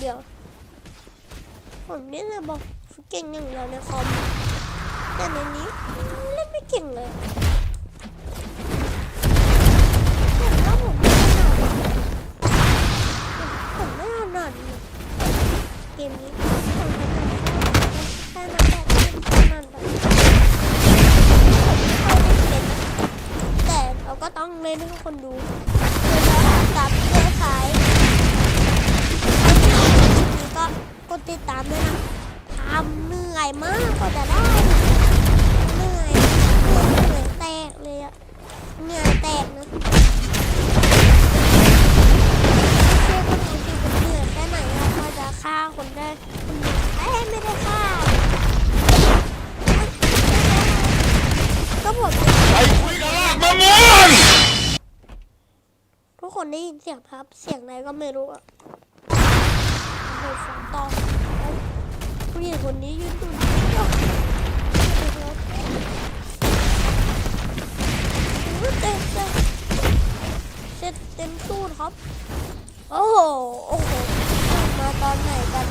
เดี๋ยว ผมนี่เลยบอกเก่งอย่างเดียวในคอมแต่ในนี้เล่นไม่เก่งเลยแต่ว่าผมไม่ถนัดอะผมไม่ถนัดเลยเกมนี้ผมถนัดแค่นั้นแหละถนัดแบบเข้าไม่เป็นแต่เราก็ต้องเล่นให้คนดู คนได้ยินเสียงครับ เสียงไหนก็ไม่รู้อะโอ้โหฝนตกผู้หญิงคนนี้ยืนดูเต็มเต็มเสร็จเต็มตู้ครับ โอ้โห โอ้โห มาตอนไหนกัน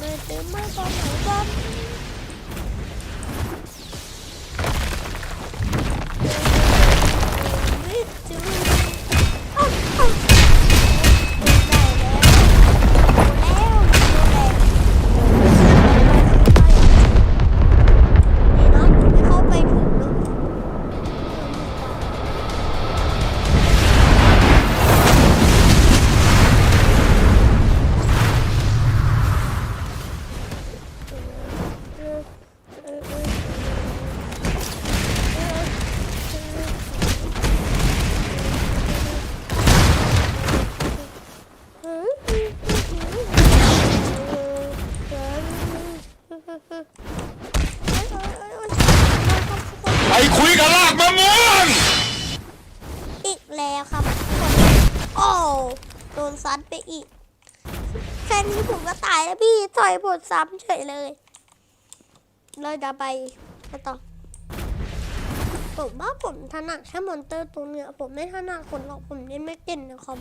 มาเต็มมาตอนไหนกัน โดนซัดไปอีก แค่นี้ผมก็ตายแล้วพี่ต่อยบทซ้ำเฉยเลยเราจะไปกันต่อผมว่าผมถนัดแค่มอนเตอร์ตัวเนี้ยผมไม่ถนัดคนหรอกผมเล่นไม่เก่งนะครับ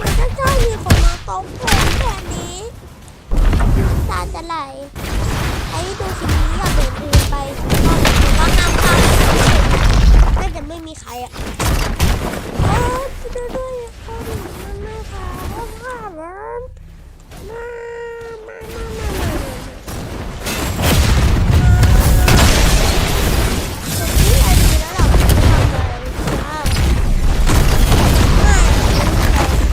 มันก็จะมีคนมาตบผมแบบนี้ตาจะไหลไอ้ดูคลิปนี้อย่าเดินเดินไปก็ห้ามเข้าน่าจะไม่มีใครอะโอ้ยช่วยด้วยคน มันไม่ค่ะว่าผ่านแล้วมามามามามาตรงนี้ไอ้ดีแล้วเราไม่ทำอะไรอะไม่ผมจะไม่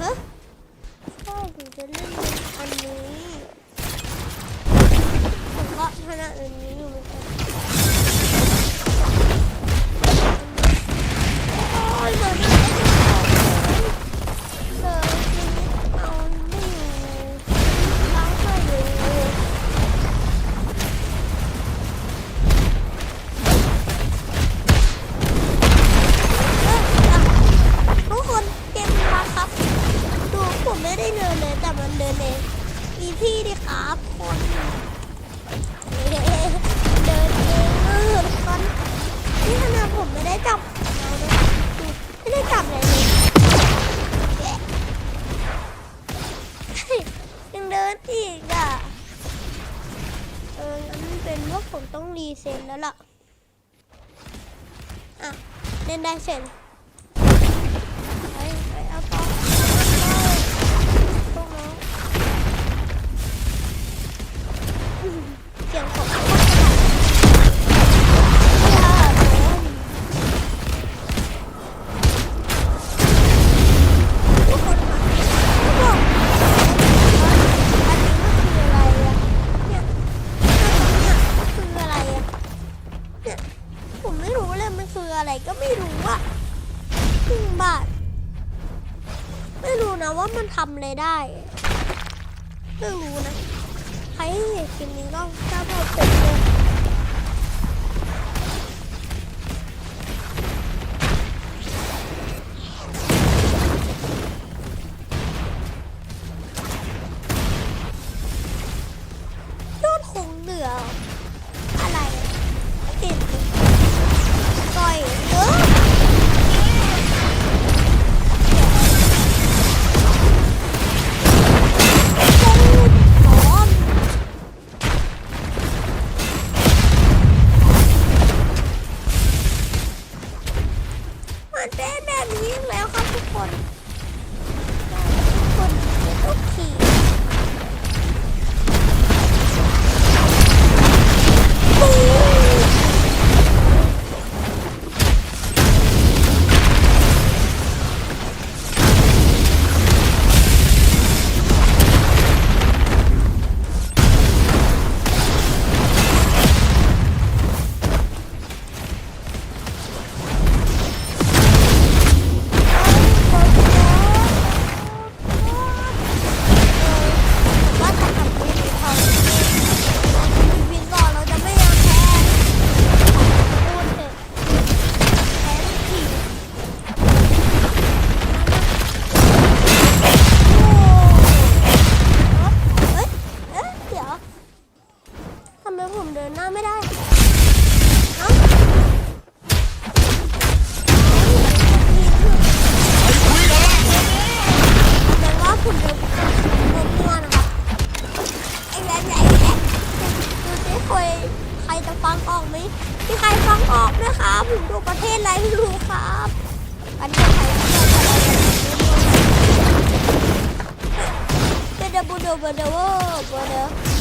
ฮะชอบผมจะเล่นอันนี้ผมก็ถนัดอันนี้อยู่เหมือนกัน เซ็ตแล้วล่ะ อะ เล่นได้เสร็จ ก็ไม่รู้อะครึ่งบาท ไม่รู้นะว่ามันทำอะไรได้ไม่รู้นะ ใครที่เห็นคลิปนี้ก็ถ้าพอเป็นเลย ผมดูประเทศอะไรไม่รู้ครับอันนี้ใครเดบูโดเบเดเวอร์เบเดอร์